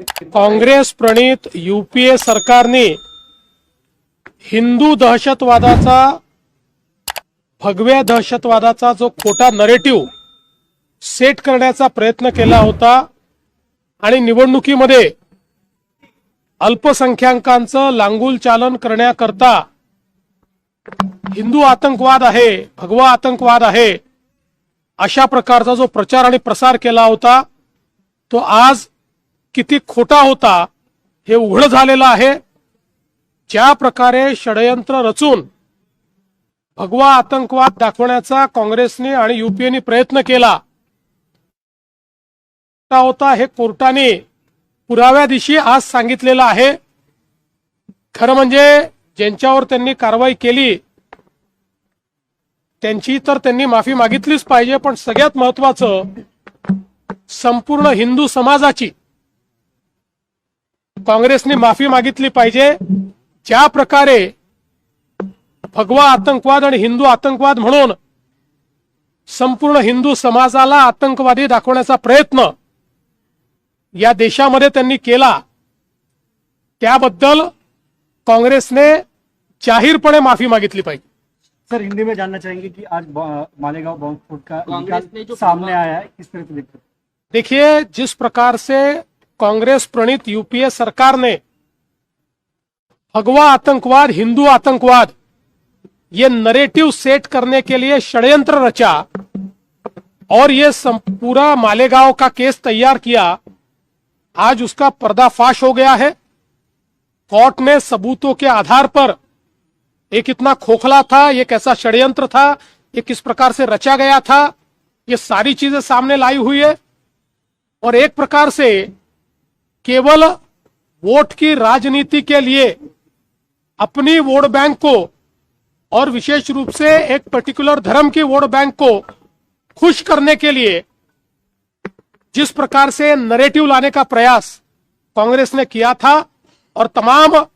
काँग्रेस प्रणित UPA सरकारने हिंदू दहशतवादाचा भगव्या दहशतवादाचा जो खोटा नरेटिव्ह सेट करण्याचा प्रयत्न केला होता आणि निवडणुकीमध्ये अल्पसंख्याकांचं लांगूल चालन करण्याकरता हिंदू आतंकवाद आहे भगवा आतंकवाद आहे अशा प्रकारचा जो प्रचार आणि प्रसार केला होता तो आज किती खोटा होता हे उघड झालेलं आहे. ज्या प्रकारे षडयंत्र रचून भगवा आतंकवाद दाखवण्याचा काँग्रेसने आणि युपीएने प्रयत्न केला होता हे कोर्टाने पुराव्या दिवशी आज सांगितलेलं आहे. खरं म्हणजे ज्यांच्यावर त्यांनी कारवाई केली त्यांची तर त्यांनी माफी मागितलीच पाहिजे पण सगळ्यात महत्वाचं संपूर्ण हिंदू समाजाची काँग्रेसने माफी मागितली पाहिजे ज्या प्रकारे भगवा आतंकवाद आणि हिंदू आतंकवाद म्हणून संपूर्ण हिंदू समाजाला आतंकवादी दाखवण्याचा प्रयत्न या देशामध्ये त्यांनी केला त्याबद्दल काँग्रेसने जाहीरपणे माफी मागितली पाहिजे सर हिंदी में जानना चाहेंगे कि आज मालेगांव बॉम्ब स्फोट का सामने आया है किस तरह से देखते हैं? देखिए जिस प्रकार से कांग्रेस, प्रणीत, यूपीए सरकार ने भगवा आतंकवाद, हिंदू आतंकवाद, ये नरेटिव सेट करने के लिए षड्यंत्र रचा और ये पूरा मालेगांव का केस तैयार किया। आज उसका पर्दाफाश हो गया है। कोर्ट ने सबूतों के आधार पर ये कितना खोखला था, ये कैसा षड्यंत्र था, ये किस प्रकार से रचा गया था, ये सारी चीज़ें सामने लाई हुई है। और एक प्रकार से केवल वोट की राजनीति के लिए अपनी वोट बैंक को और विशेष रूप से एक पर्टिकुलर धर्म की वोट बैंक को खुश करने के लिए जिस प्रकार से नरेटिव लाने का प्रयास कांग्रेस ने किया था और तमाम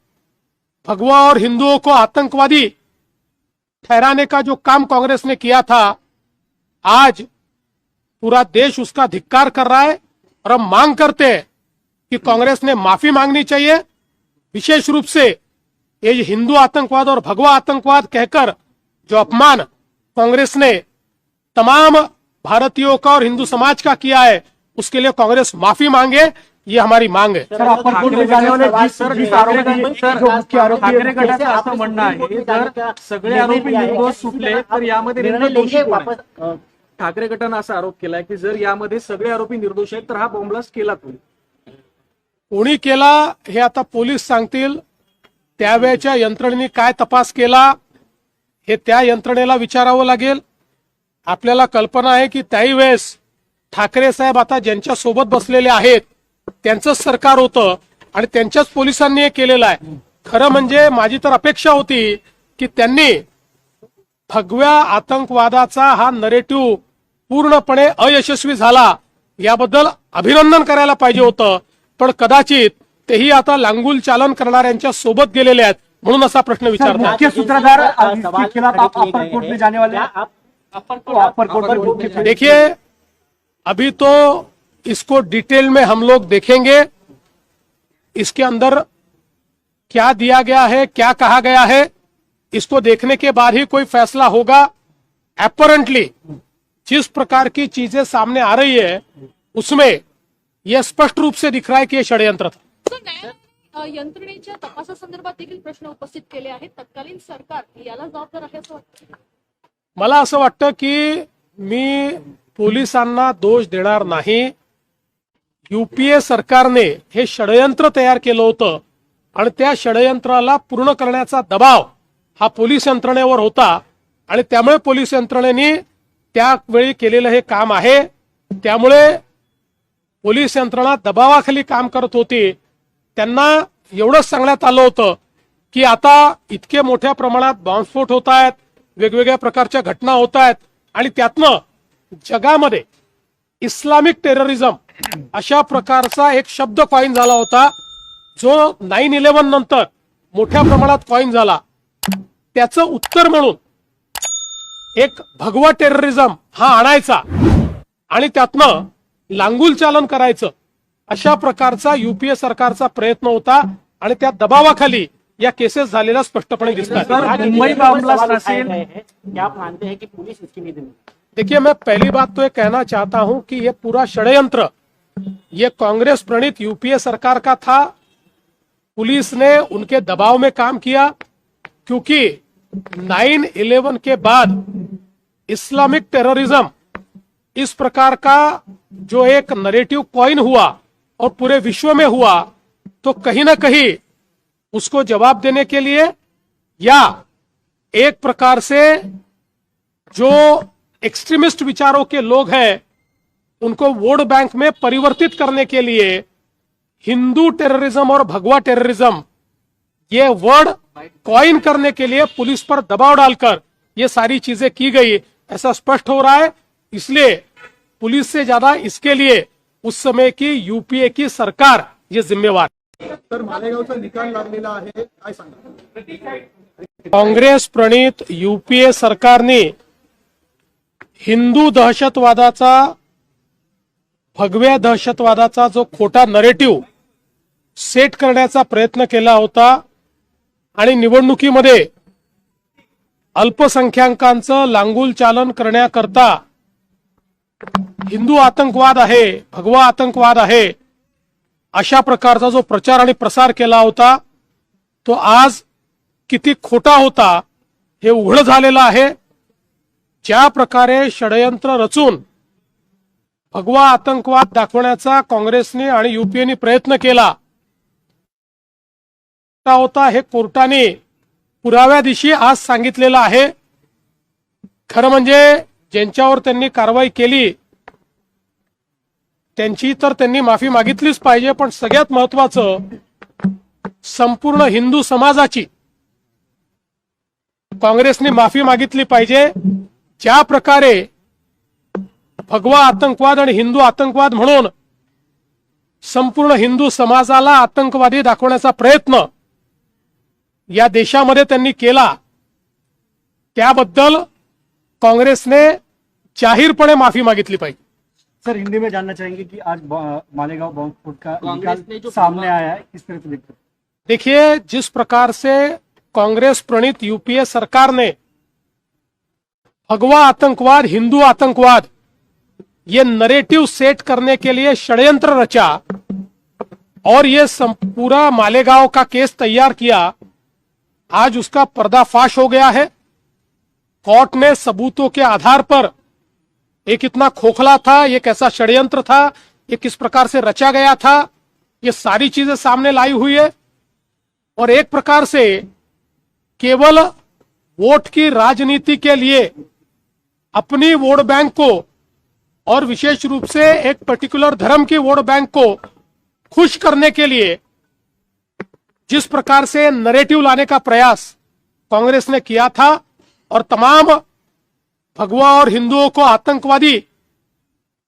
भगवा और हिंदुओं को आतंकवादी ठहराने का जो काम कांग्रेस ने किया था, आज पूरा देश उसका धिक्कार कर रहा है और हम मांग करते हैं कि कांग्रेस ने माफी मांगनी चाहिए। विशेष रूप से ये हिंदू आतंकवाद और भगवा आतंकवाद कहकर जो अपमान कांग्रेस ने तमाम भारतीयों का और हिंदू समाज का किया है उसके लिए कांग्रेस माफी मांगे ये हमारी मांग है। सर अपर कोर्ट में जाने वाले जिस सर, जिस ठाकरे आरोपी गट- सर, जो मुख्य आरोपी ठाकरे है, गटाचं आपण असं म्हणणं आहे जर सगळे आरोपी निर्दोष सुटले पर तर यामध्ये ठाकरे गटानं असा आरोप केलाय की जर यामध्ये सगळे आरोपी निर्दोष आहेत तर हा बॉम्बलास्ट केला कोणी कोणी केला हे आता पोलीस सांगतील. त्यावेळच्या यंत्रणेने काय तपास केला हे त्या यंत्रणेला विचारावं लागेल. आपल्याला कल्पना आहे की त्याही वेळेस ठाकरे साहेब आता ज्यांच्या सोबत बसलेले आहेत त्यांचंच सरकार होतं आणि त्यांच्याच पोलिसांनी हे केलेलं आहे. खरं म्हणजे माझी तर अपेक्षा होती की त्यांनी फगव्या आतंकवादाचा हा नरेटिव्ह पूर्णपणे अयशस्वी झाला याबद्दल अभिनंदन करायला पाहिजे होतं. पण कदाचित तेही आता लांगुल चालन करणाऱ्यांच्या सोबत गेलेले आहेत म्हणून असा प्रश्न विचारतात. मुख्य सूत्रधार अपर कोर्ट में जाने वाले अपर कोर्ट देखिए अभी तो इसको डिटेल में हम लोग देखेंगे। इसके अंदर क्या दिया गया है क्या कहा गया है इसको देखने के बाद ही कोई फैसला होगा। अपरेंटली जिस प्रकार की चीज़ें सामने आ रही है उसमें यह स्पष्ट रूप से दिख रहा है कि यह षड्यंत्र था। यंत्रणेच्या तपासासंदर्भात देखील प्रश्न उपस्थित केले आहेत. तत्कालीन सरकार याला जबाबदार आहे असं वाटतं. मला असं वाटतं की मी पोलिसांना दोष देणार नाही. युपीए सरकारने हे षडयंत्र तयार केलं होतं आणि त्या षडयंत्राला पूर्ण करण्याचा दबाव हा पोलीस यंत्रणेवर होता आणि त्यामुळे पोलीस यंत्रणेने त्यावेळी केलेलं हे काम आहे. त्यामुळे पोलीस यंत्रणा दबावाखाली काम करत होती. त्यांना एवढंच सांगण्यात आलं होतं की आता इतके मोठ्या प्रमाणात बॉम्बस्फोट होत आहेत वेगवेगळ्या प्रकारच्या घटना होत आहेत आणि त्यातनं जगामध्ये इस्लामिक टेररिझम अशा प्रकारचा एक शब्द कॉईन झाला होता जो नाईन इलेव्हन नंतर मोठ्या प्रमाणात कॉईन झाला. त्याचं उत्तर म्हणून एक भगवा टेररिझम हा आणायचा आणि त्यातनं लांगुल चालन करायचं. अशा प्रकारचा युपीए सरकारचा प्रयत्न होता आणि त्या दबावाखाली या केसेस झालेल्या स्पष्टपणे दिसतात. मुंबई बॉम्बलास्ट असेल क्या मानते हैं कि पुलिस इसकी नहीं. देनी देखिए मैं पहली बात तो ये कहना चाहता हूँ कि ये पूरा षड्यंत्र ये कांग्रेस प्रणीत यूपीए सरकार का था। पुलिस ने उनके दबाव में काम किया क्योंकि 9/11 के बाद इस्लामिक टेररिज्म इस प्रकार का जो एक नरेटिव कॉइन हुआ और पूरे विश्व में हुआ तो कहीं ना कहीं उसको जवाब देने के लिए या एक प्रकार से जो एक्सट्रीमिस्ट विचारों के लोग हैं, उनको वोट बैंक में परिवर्तित करने के लिए हिंदू टेररिज्म और भगवा टेररिज्म ये वर्ड कॉइन करने के लिए पुलिस पर दबाव डालकर ये सारी चीज़ें की गई। ऐसा स्पष्ट हो रहा है इसलिए पुलिस से ज्यादा इसके लिए उस समय की यूपीए की सरकार ये जिम्मेवार तर मालेगावचा निकाल लागलेला आहे काय सांगा काँग्रेस प्रणित युपीए सरकारने हिंदू दहशतवादाचा भगव्या दहशतवादाचा जो खोटा नरेटिव्ह सेट करण्याचा प्रयत्न केला होता आणि निवडणुकीमध्ये अल्पसंख्याकांचं लांगुल चालन करण्याकरता हिंदू आतंकवाद आहे भगवा आतंकवाद आहे अशा प्रकारचा जो प्रचार आणि प्रसार केला होता तो आज किती खोटा होता हे उघड झालेलं आहे. ज्या प्रकारे षडयंत्र रचून भगवा आतंकवाद दाखवण्याचा काँग्रेसने आणि युपीएने प्रयत्न केला होता हे कोर्टाने पुराव्या दिवशी आज सांगितलेलं आहे. खरं म्हणजे ज्यांच्यावर त्यांनी कारवाई केली त्यांची तर त्यांनी माफी मागितलीच पाहिजे पण सगळ्यात महत्वाचं संपूर्ण हिंदू समाजाची काँग्रेसने माफी मागितली पाहिजे. ज्या प्रकारे भगवा आतंकवाद आणि हिंदू आतंकवाद म्हणून संपूर्ण हिंदू समाजाला आतंकवादी दाखवण्याचा प्रयत्न या देशामध्ये त्यांनी केला त्याबद्दल काँग्रेसने जाहीरपणे माफी मागितली पाहिजे. सर हिंदी में जानना चाहेंगे कि आज मालेगांव बॉम्ब स्फोट का सामने आया है किस तरह से देखते हैं? देखिए जिस प्रकार से कांग्रेस प्रणीत यूपीए सरकार ने भगवा आतंकवाद हिंदू आतंकवाद ये नरेटिव सेट करने के लिए षड्यंत्र रचा और ये पूरा मालेगांव का केस तैयार किया आज उसका पर्दाफाश हो गया है। कोर्ट ने सबूतों के आधार पर ये कितना खोखला था, ये कैसा षड्यंत्र था, ये किस प्रकार से रचा गया था, ये सारी चीज़ें सामने लाई हुई है। और एक प्रकार से केवल वोट की राजनीति के लिए अपनी वोट बैंक को और विशेष रूप से एक पर्टिकुलर धर्म की वोट बैंक को खुश करने के लिए जिस प्रकार से नरेटिव लाने का प्रयास कांग्रेस ने किया था और तमाम भगवा और हिंदुओं को आतंकवादी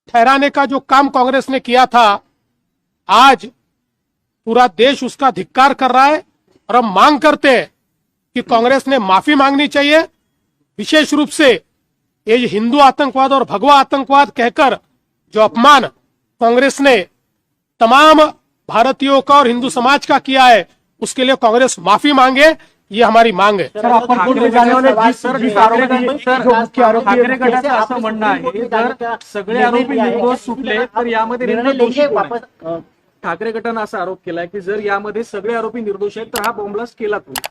ठहराने का जो काम कांग्रेस ने किया था, आज पूरा देश उसका धिक्कार कर रहा है और हम मांग करते हैं कि कांग्रेस ने माफ़ी मांगनी चाहिए। विशेष रूप से ये हिंदू आतंकवाद और भगवा आतंकवाद कहकर जो अपमान कांग्रेस ने तमाम भारतीयों का और हिंदू समाज का किया है, उसके लिए कांग्रेस माफ़ी मांगे। ये हमारी मांग है। सर अपर कोर्ट में जाने वाले जिस सर, जिस ठाकरे आरोपी जो मुख्य आरोपी ठाकरे है, गटाचं असं म्हणणं आहे. जर सगळे आरोपी है, निर्दोष सुटले तर यामध्ये निर्णय दोषी कोण आहे? ठाकरे गटानं असा आरोप केलाय की जर यामध्ये सगळे आरोपी निर्दोष आहेत तर हा बॉम्बलास्ट केला कोणी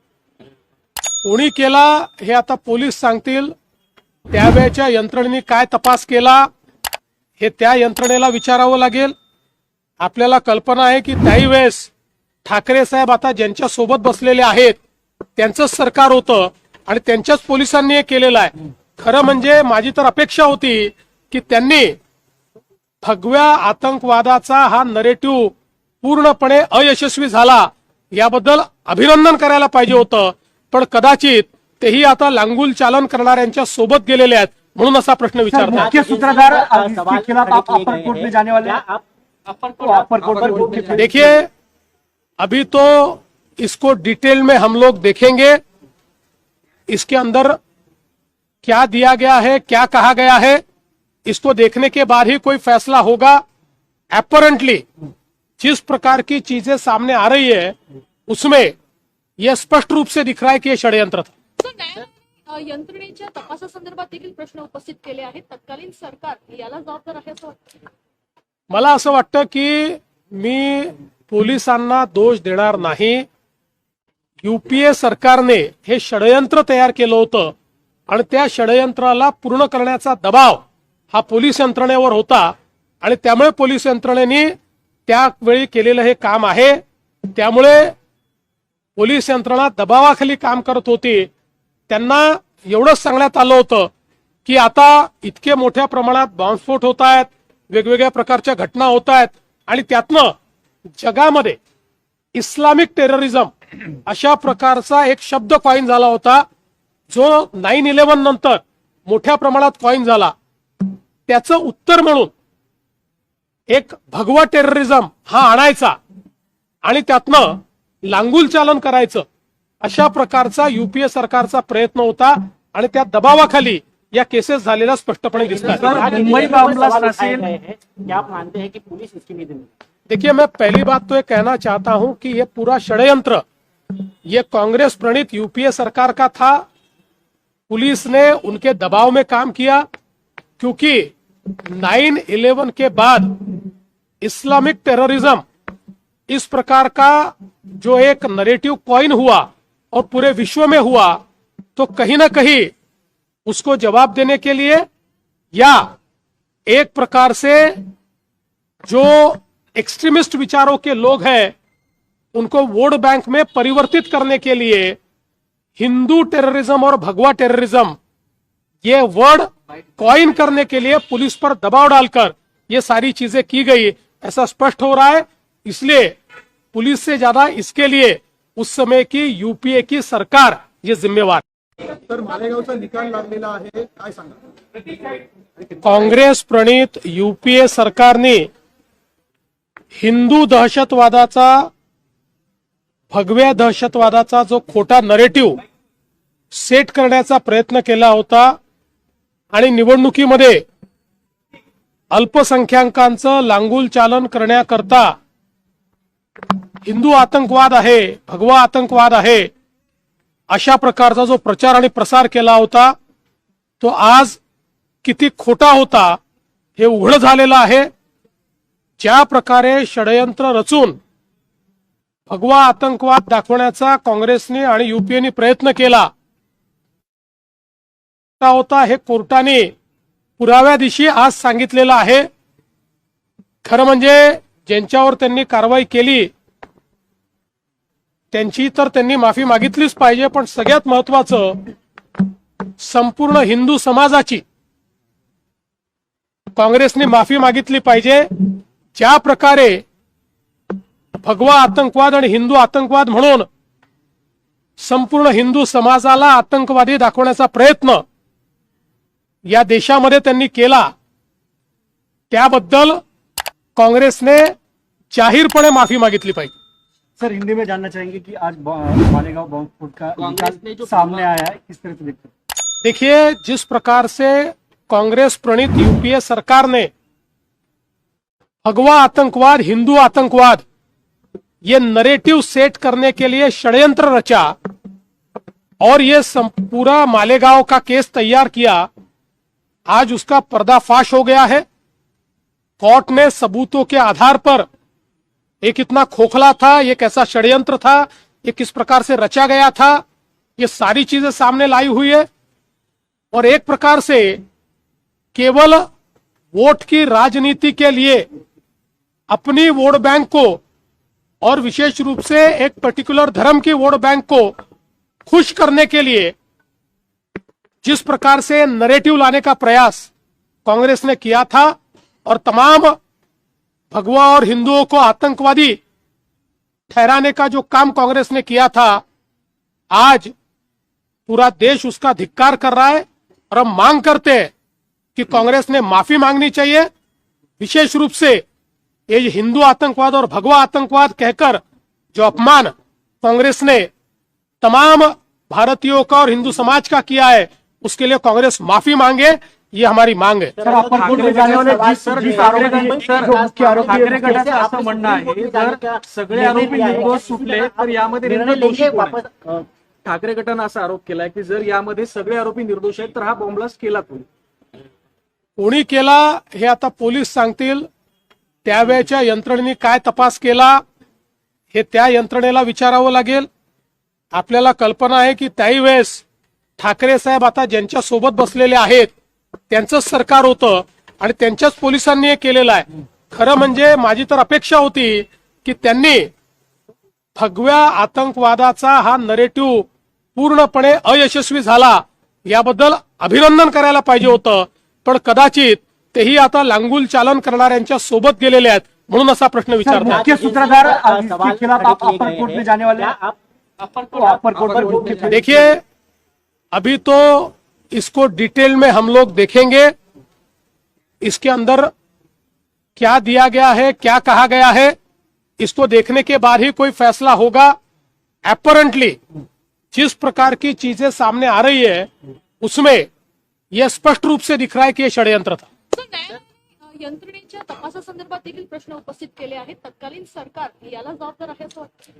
कोणी केला हे आता पोलीस सांगतील. त्यावेळच्या यंत्रणेने काय तपास केला हे त्या यंत्रणेला विचारावं लागेल. आपल्याला कल्पना आहे की त्याही वेळेस ठाकरे साहेब आता ज्यांच्या सोबत बसलेले आहेत त्यांचंच सरकार होतं आणि त्यांच्याच पोलिसांनी हे केलेलं आहे. खरं म्हणजे माझी तर अपेक्षा होती की त्यांनी भगव्या आतंकवादाचा हा नरेटिव्ह पूर्णपणे अयशस्वी झाला. याबद्दल अभिनंदन करायला पाहिजे होतं. पण कदाचित तेही आता लांगुल चालन करणाऱ्यांच्या सोबत गेलेले आहेत म्हणून असा प्रश्न विचारतात. देखिए अभी तो इसको डिटेल में हम लोग देखेंगे। इसके अंदर क्या दिया गया है क्या कहा गया है इसको देखने के बाद ही कोई फैसला होगा। अपरेंटली जिस प्रकार की चीज़ें सामने आ रही है उसमें यह स्पष्ट रूप से दिख रहा है कि यह षड्यंत्र था। यंत्रणेच्या तपासासंदर्भात देखील प्रश्न उपस्थित केले आहेत. तत्कालीन सरकार याला जबाबदार आहे असं मला असं वाटतं की मी पोलिसांना दोष देणार नाही. युपीए सरकारने हे षडयंत्र तयार केलं होतं आणि त्या षडयंत्राला पूर्ण करण्याचा दबाव हा पोलीस यंत्रणेवर होता. आणि त्यामुळे पोलीस यंत्रणेने त्यावेळी केलेलं हे काम आहे. त्यामुळे पोलीस यंत्रणा दबावाखाली काम करत होती. त्यांना एवढंच सांगण्यात आलं होतं की आता इतके मोठ्या प्रमाणात बॉम्बस्फोट होत आहेत वेगवेगळ्या प्रकारच्या घटना होत आहेत आणि त्यातनं जगामध्ये इस्लामिक टेररिझम अशा प्रकारचा एक शब्द कॉईन झाला होता जो नाईन इलेव्हन नंतर मोठ्या प्रमाणात कॉईन झाला. त्याचं उत्तर म्हणून एक भगवा टेररिझम हा आणायचा आणि त्यातनं लांगुल चालन करायचं अशा प्रकारचा युपीए सरकारचा प्रयत्न होता आणि त्या दबावाखाली या केसेस झालेल्या स्पष्टपणे दिसतात. देखिए मैं पहली बात तो ये कहना चाहता हूं कि ये पूरा षड्यंत्र ये कांग्रेस प्रणीत यूपीए सरकार का था। पुलिस ने उनके दबाव में काम किया, क्योंकि नाइन इलेवन के बाद इस्लामिक टेररिज्म इस प्रकार का जो एक नरेटिव कॉइन हुआ और पूरे विश्व में हुआ तो कहीं ना कहीं उसको जवाब देने के लिए या एक प्रकार से जो एक्सट्रीमिस्ट विचारों के लोग हैं उनको वोट बैंक में परिवर्तित करने के लिए हिंदू टेररिज्म और भगवा टेररिज्म ये वर्ड कॉइन करने के लिए पुलिस पर दबाव डालकर ये सारी चीज़ें की गई। ऐसा स्पष्ट हो रहा है इसलिए पुलिस से ज़्यादा इसके लिए उस समय की यूपीए की सरकार ये जिम्मेवार। तर मालेगावचा निकाल लागलेला आहे काय सांगा? काँग्रेस प्रणित युपीए सरकारने हिंदू दहशतवादाचा भगव्या दहशतवादाचा जो खोटा नरेटिव्ह सेट करण्याचा प्रयत्न केला होता आणि निवडणुकीमध्ये अल्पसंख्याकांचं लांगूल चालन करण्याकरता हिंदू आतंकवाद आहे भगवा आतंकवाद आहे अशा प्रकारचा जो प्रचार आणि प्रसार केला होता तो आज किती खोटा होता हे उघड झालेलं आहे. ज्या प्रकारे षडयंत्र रचून भगवा आतंकवाद दाखवण्याचा काँग्रेसने आणि युपीएने प्रयत्न केला. होता हे कोर्टाने पुराव्या दिवशी आज सांगितलेलं आहे. खरं म्हणजे ज्यांच्यावर त्यांनी कारवाई केली त्यांची तर त्यांनी माफी मागितलीच पाहिजे पण सगळ्यात महत्वाचं संपूर्ण हिंदू समाजाची काँग्रेसने माफी मागितली पाहिजे. ज्या प्रकारे भगवा आतंकवाद आणि हिंदू आतंकवाद म्हणून संपूर्ण हिंदू समाजाला आतंकवादी दाखवण्याचा प्रयत्न या देशामध्ये त्यांनी केला त्याबद्दल काँग्रेसने जाहीरपणे माफी मागितली पाहिजे. सर हिंदी में जानना चाहेंगे कि आज मालेगांव बॉम्ब स्फोट का जो सामने आया है किस तरह से देखते हैं? देखिए जिस प्रकार से कांग्रेस प्रणीत यूपीए सरकार ने भगवा आतंकवाद हिंदू आतंकवाद ये नरेटिव सेट करने के लिए षड्यंत्र रचा और ये पूरा मालेगांव का केस तैयार किया। आज उसका पर्दाफाश हो गया है। कोर्ट ने सबूतों के आधार पर एक इतना खोखला था ये कैसा षड्यंत्र था, ये किस प्रकार से रचा गया था, ये सारी चीज़ें सामने लाई हुई है। और एक प्रकार से केवल वोट की राजनीति के लिए अपनी वोट बैंक को और विशेष रूप से एक पर्टिकुलर धर्म की वोट बैंक को खुश करने के लिए जिस प्रकार से नरेटिव लाने का प्रयास कांग्रेस ने किया था और तमाम भगवा और हिंदुओं को आतंकवादी ठहराने का जो काम कांग्रेस ने किया था, आज पूरा देश उसका धिक्कार कर रहा है और हम मांग करते हैं कि कांग्रेस ने माफ़ी मांगनी चाहिए। विशेष रूप से ये जो हिंदू आतंकवाद और भगवा आतंकवाद कहकर जो अपमान कांग्रेस ने तमाम भारतीयों का और हिंदू समाज का किया है उसके लिए कांग्रेस माफी मांगे ये हमारी मांग है। सर अप्पर में जाने वाले जिस सर जिस ठाकरे आरोपी गट- सर, जो मुख्य आरोपी ठाकरे उसके- गटाचं असं म्हणणं आहे जर सगळे आरोपी निर्दोष सुटले तर यामध्ये ठाकरे गटानं असा आरोप केलाय की जर यामध्ये सगळे आरोपी निर्दोष आहेत तर हा बॉम्बलास्ट केला कोणी? कोणी केला हे आता पोलीस सांगतील त्यावेळच्या यंत्रणेने काय तपास केला हे त्या यंत्रणेला विचारावं लागेल. आपल्याला कल्पना आहे की त्याही वेळेस ठाकरे साहेब आता ज्यांच्या सोबत बसलेले आहेत त्यांचंच सरकार होतं आणि त्यांच्याच पोलिसांनी हे केलेलं आहे. खरं म्हणजे माझी तर अपेक्षा होती की त्यांनी फगव्या आतंकवादाचा हा नरेटिव्ह पूर्णपणे अयशस्वी झाला याबद्दल अभिनंदन करायला पाहिजे होतं. पण कदाचित तेही आता लांगुल चालन करणाऱ्यांच्या सोबत गेलेले आहेत. म्हणून असा प्रश्न विचारतात मुख्य सूत्रधार अपर कोर्ट में जाने वाले अपर कोर्ट देखिए। अभी तो इसको डिटेल में हम लोग देखेंगे। इसके अंदर क्या दिया गया है क्या कहा गया है इसको देखने के बाद ही कोई फैसला होगा। अपरेंटली जिस प्रकार की चीज़ें सामने आ रही है उसमें यह स्पष्ट रूप से दिख रहा है कि यह षड्यंत्र था। सर, न्यायालयाने यंत्रणेच्या तपासासंदर्भात देखील प्रश्न उपस्थित केले आहेत. तत्कालीन सरकार याला जबाबदार आहे असं वाटतं.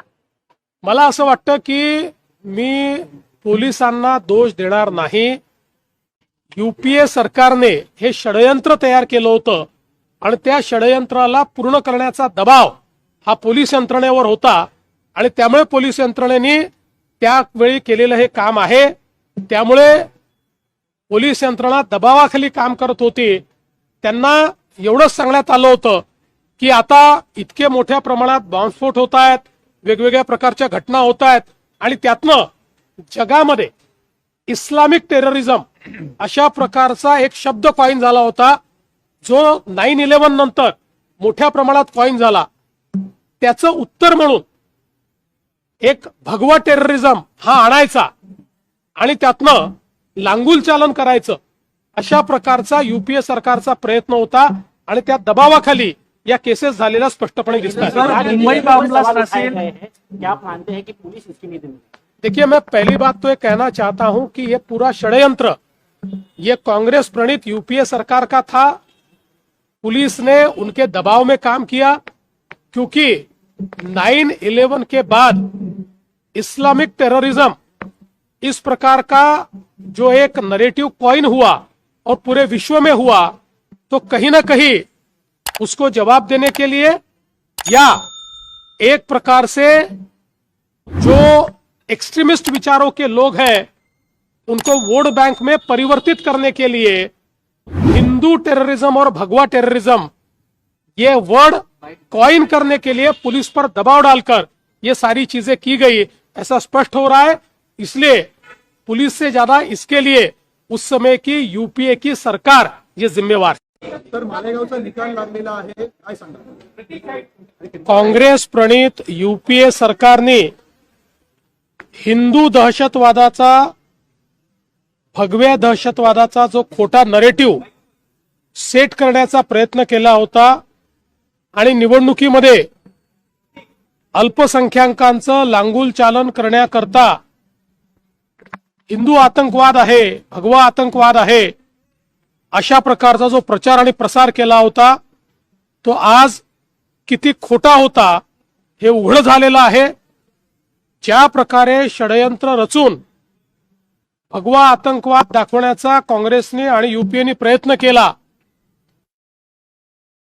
मला असं वाटतं की मी पोलिसांना दोष देणार नाही. युपीए सरकारने हे षडयंत्र तयार केलं होतं आणि त्या षडयंत्राला पूर्ण करण्याचा दबाव हा पोलीस यंत्रणेवर होता. आणि त्यामुळे पोलीस यंत्रणेने त्यावेळी केलेलं हे काम आहे. त्यामुळे पोलीस यंत्रणा दबावाखाली काम करत होती. त्यांना एवढंच सांगण्यात आलं होतं की आता इतके मोठ्या प्रमाणात बॉम्बस्फोट होत आहेत वेगवेगळ्या प्रकारच्या घटना होत आहेत आणि त्यातनं जगामध्ये इस्लामिक टेररिझम अशा प्रकारचा एक शब्द कॉईन झाला होता जो नाईन इलेव्हन नंतर मोठ्या प्रमाणात कॉईन झाला. त्याचं उत्तर म्हणून एक भगवा टेररिझम हा आणायचा आणि त्यातनं लांगुल चालन करायचं. अशा प्रकारचा युपीए सरकारचा प्रयत्न होता आणि त्या दबावाखाली या केसेस झालेल्या स्पष्टपणे दिसतात सर, मुंबई देखिए मैं पहली बात तो ये कहना चाहता हूँ कि ये पूरा षड्यंत्र ये कांग्रेस प्रणीत यूपीए सरकार का था। पुलिस ने उनके दबाव में काम किया क्योंकि नाइन इलेवन के बाद इस्लामिक टेररिज्म इस प्रकार का जो एक नरेटिव कॉइन हुआ और पूरे विश्व में हुआ तो कहीं ना कहीं उसको जवाब देने के लिए या एक प्रकार से जो एक्सट्रीमिस्ट विचारों के लोग हैं, उनको वोट बैंक में परिवर्तित करने के लिए हिंदू टेररिज्म और भगवा टेररिज्म ये वर्ड कॉइन करने के लिए पुलिस पर दबाव डालकर ये सारी चीज़ें की गई। ऐसा स्पष्ट हो रहा है, इसलिए पुलिस से ज़्यादा इसके लिए उस समय की यूपीए की सरकार ये जिम्मेवार तर मालेगावचा निकाल लागलेला आहे काय सांगा काँग्रेस प्रणीत युपीए सरकारने हिंदू दहशतवादाचा भगव्या दहशतवादाचा जो खोटा नरेटिव्ह सेट करण्याचा प्रयत्न केला होता आणि निवडणुकीमध्ये अल्पसंख्याकांचं लांगुल चालन करण्याकरता हिंदू आतंकवाद आहे भगवा आतंकवाद आहे अशा प्रकारचा जो प्रचार आणि प्रसार केला होता तो आज किती खोटा होता हे उघड झालेलं आहे. ज्या प्रकारे षडयंत्र रचून भगवा आतंकवाद दाखवण्याचा काँग्रेसने आणि युपीएने प्रयत्न केला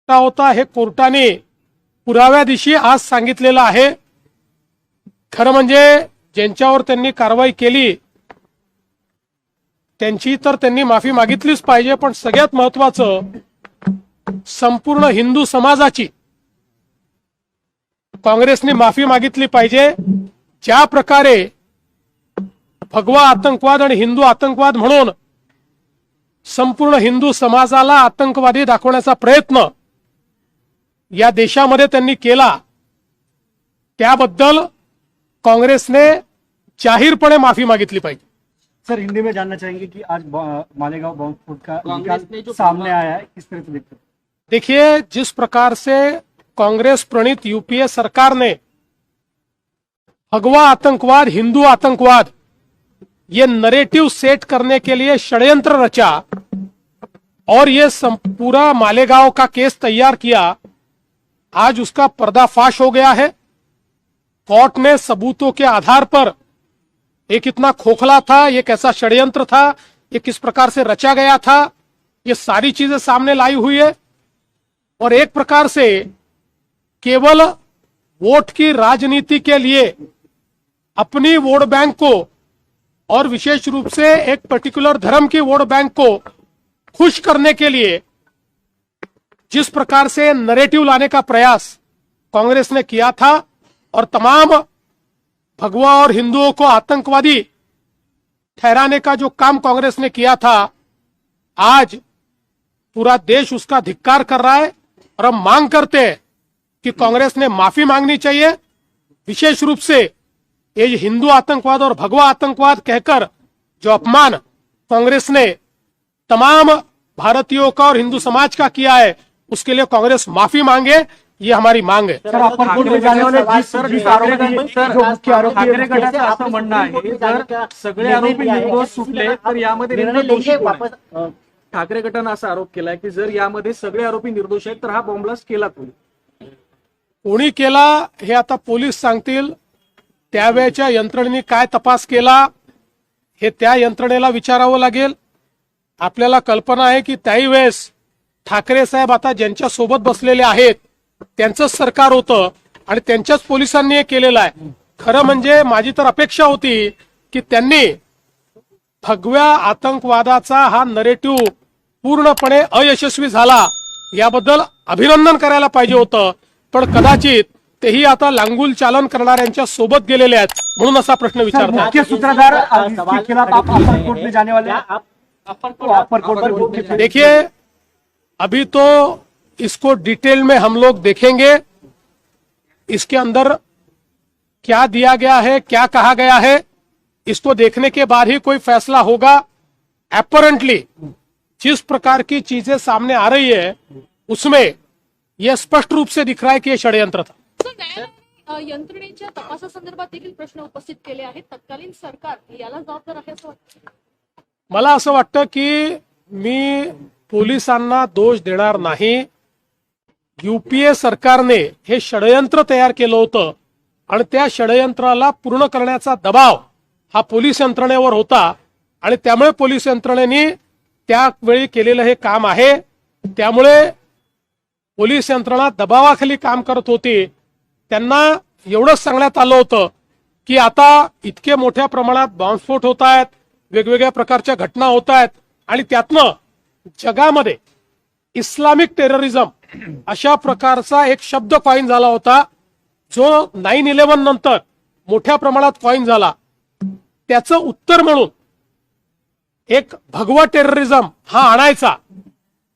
होता हे कोर्टाने पुराव्या दिवशी आज सांगितलेलं आहे. खरं म्हणजे ज्यांच्यावर त्यांनी कारवाई केली त्यांची तर त्यांनी माफी मागितलीच पाहिजे पण सगळ्यात महत्वाचं संपूर्ण हिंदू समाजाची काँग्रेसने माफी मागितली पाहिजे. ज्या प्रकारे भगवा आतंकवाद आणि हिंदू आतंकवाद म्हणून संपूर्ण हिंदू समाजाला आतंकवादी दाखवण्याचा प्रयत्न या देशामध्ये त्यांनी केला त्याबद्दल काँग्रेसने जाहीरपणे माफी मागितली पाहिजे. सर हिंदी में जानना चाहेंगे कि आज मालेगांव बॉम्ब स्फोट का कांग्रेस निकाल जो सामने आया है किस तरह से देखते हैं? देखिए जिस प्रकार से कांग्रेस प्रणीत यूपीए सरकार ने भगवा आतंकवाद हिंदू आतंकवाद ये नरेटिव सेट करने के लिए षड्यंत्र रचा और ये पूरा मालेगांव का केस तैयार किया आज उसका पर्दाफाश हो गया है। कोर्ट ने सबूतों के आधार पर ये कितना खोखला था ये कैसा षड्यंत्र था ये किस प्रकार से रचा गया था, ये सारी चीज़ें सामने लाई हुई है। और एक प्रकार से केवल वोट की राजनीति के लिए अपनी वोट बैंक को और विशेष रूप से एक पर्टिकुलर धर्म की वोट बैंक को खुश करने के लिए जिस प्रकार से नरेटिव लाने का प्रयास कांग्रेस ने किया था और तमाम भगवा और हिंदुओं को आतंकवादी ठहराने का जो काम कांग्रेस ने किया था, आज पूरा देश उसका धिक्कार कर रहा है और हम मांग करते हैं कि कांग्रेस ने माफ़ी मांगनी चाहिए। विशेष रूप से ये हिंदू आतंकवाद और भगवा आतंकवाद कहकर जो अपमान कांग्रेस ने तमाम भारतीयों का और हिंदू समाज का किया है, उसके लिए कांग्रेस माफ़ी मांगे। ये हमारी मांग है। सर अपर कोर्ट में जाने वाले जिस सर, जिस ठाकरे आरोपी गट- सर, जो मुख्य आरोपी है ठाकरे मुख्य- गटाचं असं म्हणणं आहे जर सगळे आरोपी निर्दोष सुटले तर यामध्ये ठाकरे गटानं असा आरोप केलाय की जर यामध्ये सगळे आरोपी निर्दोष आहेत तर हा बॉम्बलास्ट केला कोणी कोणी केला हे आता पोलीस सांगतील. त्यावेळच्या यंत्रणेने काय तपास केला हे त्या यंत्रणेला विचारावं लागेल. आपल्याला कल्पना आहे की त्याही वेळेस ठाकरे साहेब आता ज्यांच्या सोबत बसलेले आहेत त्यांचंच सरकार होतं आणि त्यांच्याच पोलिसांनी हे केलेलं आहे. खरं म्हणजे माझी तर अपेक्षा होती की त्यांनी भगव्या आतंकवादाचा हा नरेटिव्ह पूर्णपणे अयशस्वी झाला याबद्दल अभिनंदन करायला पाहिजे होतं. पण कदाचित तेही आता लांगुल चालन करणाऱ्यांच्या सोबत गेलेले आहेत म्हणून असा प्रश्न विचारतात. हैं देखिए अभी तो इसको डिटेल में हम लोग देखेंगे। इसके अंदर क्या दिया गया है क्या कहा गया है इसको देखने के बाद ही कोई फैसला होगा। अपरेंटली जिस प्रकार की चीज़ें सामने आ रही है उसमें यह स्पष्ट रूप से दिख रहा है कि यह षड्यंत्र था। यंत्रणेच्या तपासासंदर्भात देखील प्रश्न उपस्थित केले आहेत. तत्कालीन सरकार याला जबाबदार आहे असं मला असं वाटतं की मी पोलिसांना दोष देणार नाही. युपीए सरकारने हे षडयंत्र तयार केलं होतं आणि त्या षडयंत्राला पूर्ण करण्याचा दबाव हा पोलीस यंत्रणेवर होता आणि त्यामुळे पोलीस यंत्रणेने त्यावेळी केलेलं हे काम आहे. त्यामुळे पोलीस यंत्रणा दबावाखाली काम करत होती. त्यांना एवढंच सांगण्यात आलं होतं की आता इतके मोठ्या प्रमाणात बॉम्बस्फोट होत आहेत वेगवेगळ्या प्रकारच्या घटना होत आहेत आणि त्यातनं जगामध्ये इस्लामिक टेररिझम अशा प्रकारचा एक शब्द कॉईन झाला होता जो नाईन इलेव्हन नंतर मोठ्या प्रमाणात कॉईन झाला. त्याचं उत्तर म्हणून एक भगवा टेररिझम हा आणायचा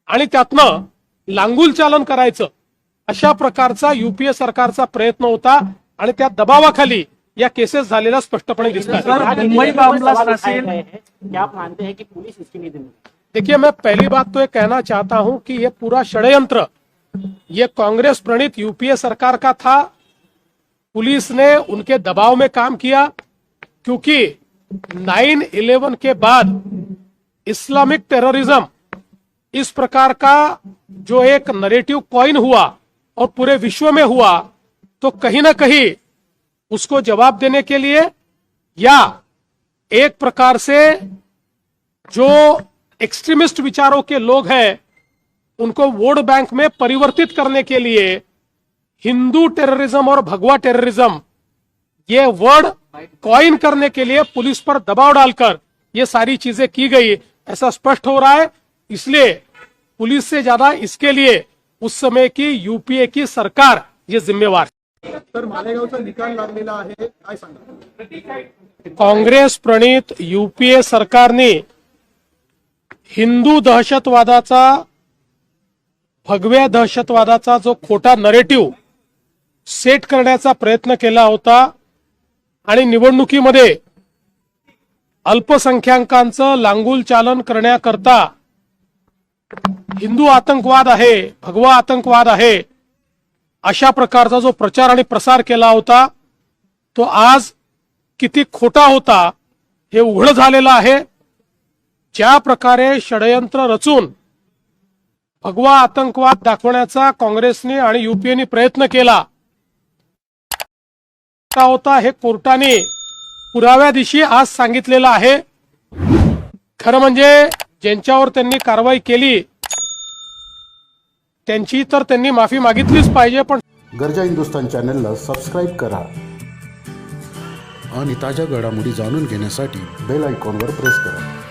आणि त्यातनं लांगुल चालन करायचं अशा प्रकारचा युपीए सरकारचा प्रयत्न होता आणि त्या दबावाखाली या केसेस झालेल्या स्पष्टपणे दिसतात. मुंबई देखिए मैं पहली बात तो ये कहना चाहता हूं कि ये पूरा षड्यंत्र ये कांग्रेस प्रणीत यूपीए सरकार का था। पुलिस ने उनके दबाव में काम किया, क्योंकि 9/11 के बाद इस्लामिक टेररिज्म इस प्रकार का जो एक नरेटिव कॉइन हुआ और पूरे विश्व में हुआ तो कहीं ना कहीं उसको जवाब देने के लिए या एक प्रकार से जो एक्सट्रीमिस्ट विचारों के लोग हैं उनको वोट बैंक में परिवर्तित करने के लिए हिंदू टेररिज्म और भगवा टेररिज्म ये वर्ड कॉइन करने के लिए पुलिस पर दबाव डालकर ये सारी चीज़ें की गई। ऐसा स्पष्ट हो रहा है इसलिए पुलिस से ज़्यादा इसके लिए उस समय की यूपीए की सरकार ये जिम्मेवार है तर मालेगावचा निकाल लागलेला आहे काय सांगा? काँग्रेस प्रणित युपीए सरकारने हिंदू दहशतवादाचा भगव्या दहशतवादाचा जो खोटा नरेटिव्ह सेट करण्याचा प्रयत्न केला होता आणि निवडणुकीमध्ये अल्पसंख्याकांचं लांगूल चालन करण्याकरता हिंदू आतंकवाद आहे भगवा आतंकवाद आहे अशा प्रकारचा जो प्रचार आणि प्रसार केला होता तो आज किती खोटा होता हे उघड झालेलं आहे. ज्या प्रकारे षडयंत्र रचून भगवा आतंकवाद दाखवण्याचा काँग्रेसने आणि युपीएने प्रयत्न केला. होता हे कोर्टाने पुराव्या दिवशी आज सांगितलेलं आहे. खरं म्हणजे ज्यांच्यावर त्यांनी कारवाई केली त्यांची तर त्यांनी माफी मागितलीच पाहिजे पण गरजा हिंदुस्तान चॅनलला सबस्क्राईब करा. आणि ताज्या घडामोडी जाणून घेण्यासाठी बेल आयकॉनवर प्रेस करा.